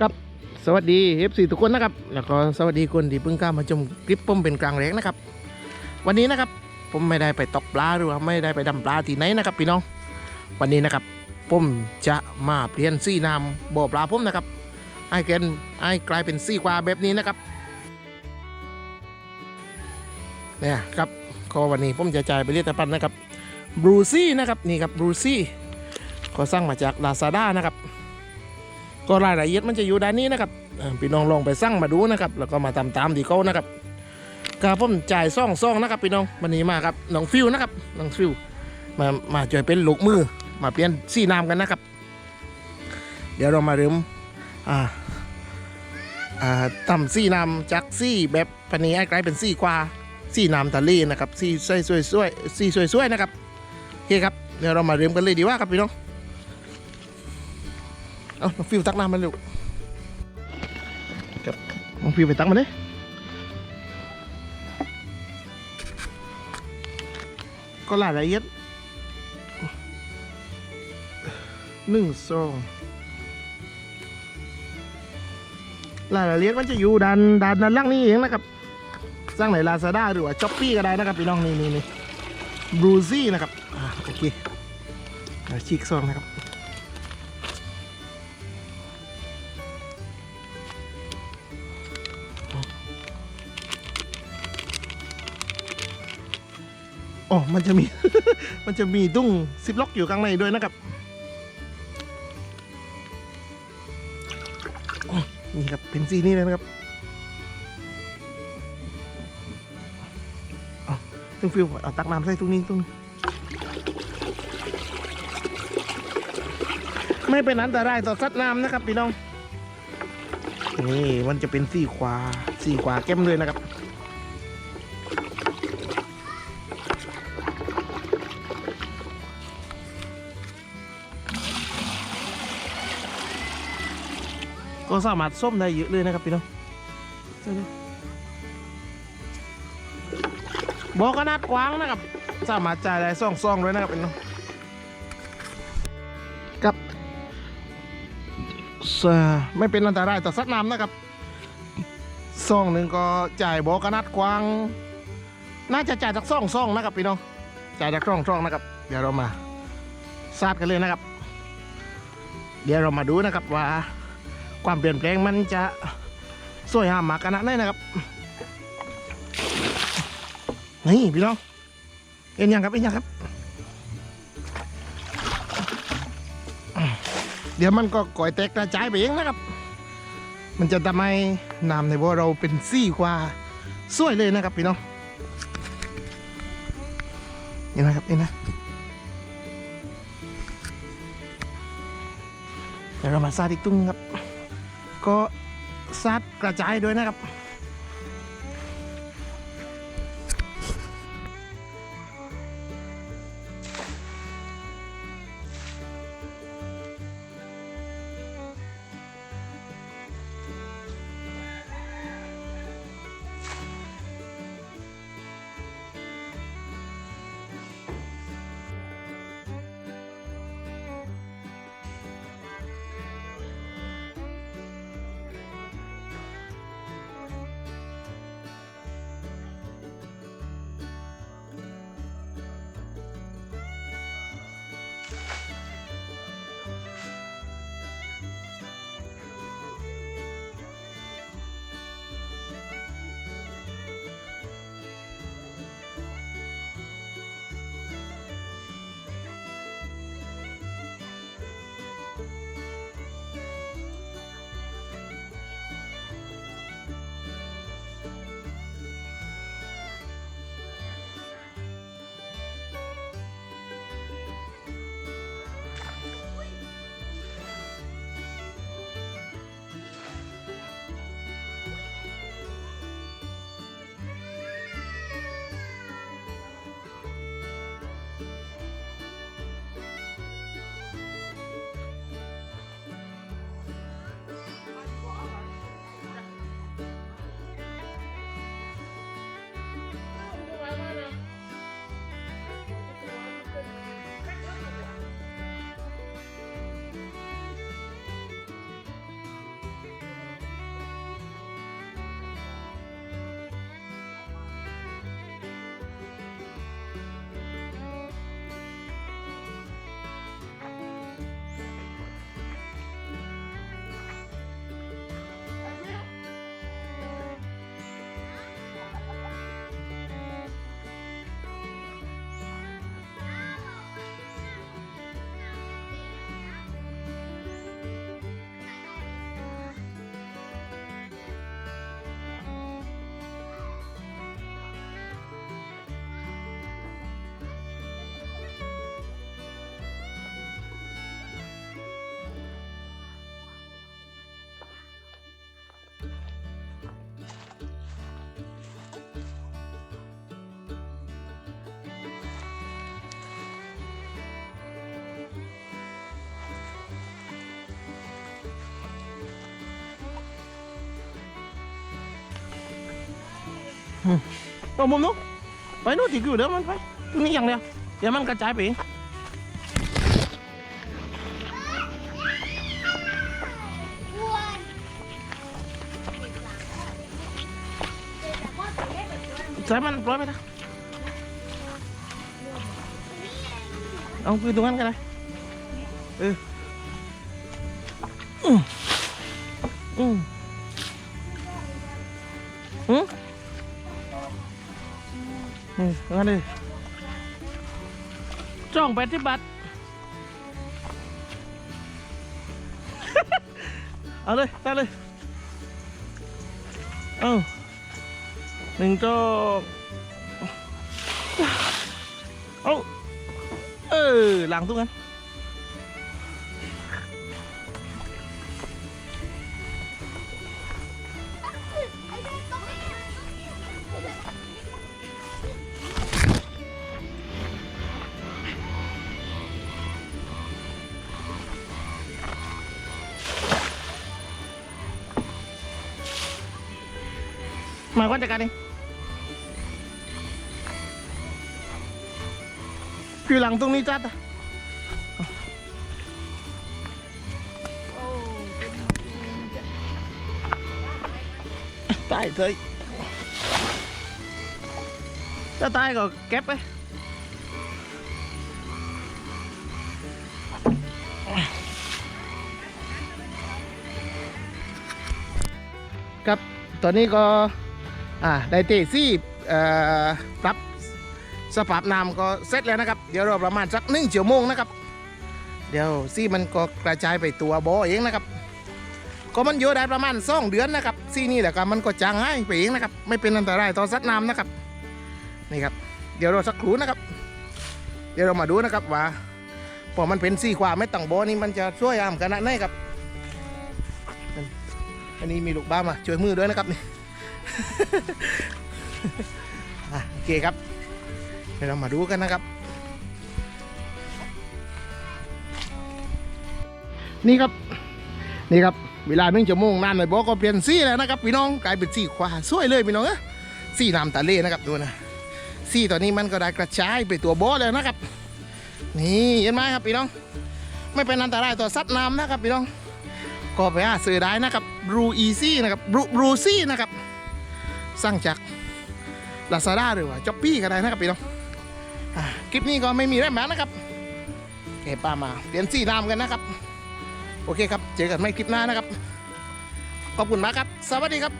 ครับสวัสดีเอฟซีทุกคนนะครับ แล้วก็สวัสดีคนที่เพิ่งเข้ามาชมคลิปผมเป็นกลางแรงนะครับ วันนี้นะครับผมไม่ได้ไปตกปลาหรือว่าไม่ได้ไปดำปลาที่ไหนนะครับพี่น้อง วันนี้นะครับผมจะมาเปลี่ยนสีน้ำบ่อปลาผมนะครับไอ้แกนไอ้กลายเป็นสีกวาแบบนี้นะครับเนี่ยครับก็วันนี้ผมจะจ่ายไปเรียกตะปันนะครับบรูซี่นะครับนี่ครับบรูซี่ก็สั่งมาจากลาซาด้านะครับ ก็รายละเอียดมันจะอยู่ด้านนี้นะครับพี่น้องลองไปสั่งมาดูนะครับ แล้วก็มาตามตามที่เขานะครับก็ผมจ่ายซ่องซ่องนะครับพี่น้องวันนี้มาครับน้องฟิวนะครับน้องฟิวมามาช่วยเป็นลูกมือ มาเปลี่ยนสีน้ำกันนะครับ เดี๋ยวเรามาเริ่มอ่าอ่าทำสีน้ำจากสีแบบพันนี้ให้กลายเป็นสีกว่าสีน้ำทะเลนะครับสีสวยสวยสวยสีสวยสวยนะครับโอเคครับเดี๋ยวเรามาเริ่มกันเลยดีกว่าครับพี่น้อง เอาน้องฟิวตักน้ำมาเร็วครับน้องฟิวไปตักมาเลยก็รายละเอียดหนึ่งสองรายละเอียดมันจะอยู่ด้านด้านด้านล่างนี้เองนะครับสร้างในลาซาด้าหรือว่าช้อปปี้ก็ได้นะครับพี่น้องนี่นี่นี่บรูซี่นะครับอ่าโอเคอ่าชีกซองนะครับ อ๋อมันจะมี มันจะมีตุ้งซิปล็อกอยู่ข้างในด้วยนะครับนี่ครับเป็นสีนี้เลยนะครับอ๋อตึงฟิวเอาตักน้ำใส่ตรงนี้ตรงนี้ไม่เป็นอันตรายต่อสัตว์น้ำนะครับพี่น้องนี่มันจะเป็นสีขวาสีขวาเข้มเลยนะครับ ก็สามารถส้มได้เยอะเลยนะครับพี่น้องบอกขนาดกว้างนะครับ สามารถจ่ายได้ซ่องซองๆเลยนะครับพี่น้องครับไม่เป็นอันตรายต่อสัตว์น้ำนะครับซองหนึ่งก็จ่ายบอกขนาดกว้าง น่าจะจ่ายจากซ่องซองๆนะครับพี่น้องจ่ายจากซ่องซองๆนะครับ เดี๋ยวเรามาซาดกันเลยนะครับ เดี๋ยวเรามาดูนะครับว่า ความเปลี่ยนแปลงมันจะสวยงามมากขนาดไหนนะครับ นี่พี่น้องเอ็นยังครับเอ็นยังครับ เดี๋ยวมันก็ก่อยแตกกระจายไปเองนะครับ มันจะทำให้น้ำในบ่อเราเป็นซี่กว่าสวยเลยนะครับพี่น้องนี่นะครับนี่นะเดี๋ยวเรามาซาดอีกตุ้งครับ ก็ซัดกระจายด้วยนะครับ ตรงมุมนู้นไปนู้นที่อยู่เดี๋ยวมันไปตรงนี้อย่างเดียวเดี๋ยวมันกระจายไปเองใส่มันปล่อยไปนะเอาคือตรงนั้นก็ได้เอออืมอืมอืม นี่งั้นเลยจ้องแปดสิบบาทเอาเลยได้เลย เอาหนึ่งจอกเอาเออหลังตรงนั้ มาก่อนจัดการเองคือหลังตรงนี้จัดตายเลยจะตายก็เก็บไปครับตอนนี้ก็ อ่าได้เตซี่ปรับสภาพน้ำก็เสร็จแล้วนะครับ เดี๋ยวรอประมาณสักหนึ่งชั่วโมงนะครับ เดี๋ยวซี่มันก็กระจายไปตัวบ่อเองนะครับ ก็มันอยู่ได้ประมาณสองเดือนนะครับซี่นี่แหละครับมันก็จางหายไปเองนะครับ ไม่เป็นอันตรายต่อสัตว์น้ำนะครับนี่ครับ เดี๋ยวเราสักครู่นะครับ เดี๋ยวเรามาดูนะครับว่าพอมันเป็นซี่ความไม่ตั้งบ่อนี่มันจะช่วยอามขนาดไหนครับ อันนี้มีลูกบ้ามาช่วยมือด้วยนะครับนี่ อะโอเคครับ เดี๋ยวเรามาดูกันนะครับ นี่ครับ นี่ครับ เวลาหนึ่งชั่วโมงนานหน่อยบอกก็เปลี่ยนสีแล้วนะครับพี่น้องกลายเป็นสีขวาสวยเลยพี่น้องเอ้ยสีน้ำตาเล่นะครับดูนะสีตอนนี้มันก็ได้กระจายไปตัวโบอแล้วนะครับ นี่เห็นไหมครับพี่น้อง ไม่เป็นอันตรายต่อสัตว์น้ำนะครับพี่น้อง ก็ไปหาซื้อได้นะครับบรูอีซี่นะครับบรูบรูซี่นะครับ สั่งจากลาซาด้าหรือว่าจ็อปปี้ก็ได้นะครับพี่น้องคลิปนี้ก็ไม่มีแรงแม้นะครับเก็บปลามาเปลี่ยนสีน้ำกันนะครับ โอเคครับ เจอกันใหม่คลิปหน้านะครับ ขอบคุณมากครับ สวัสดีครับ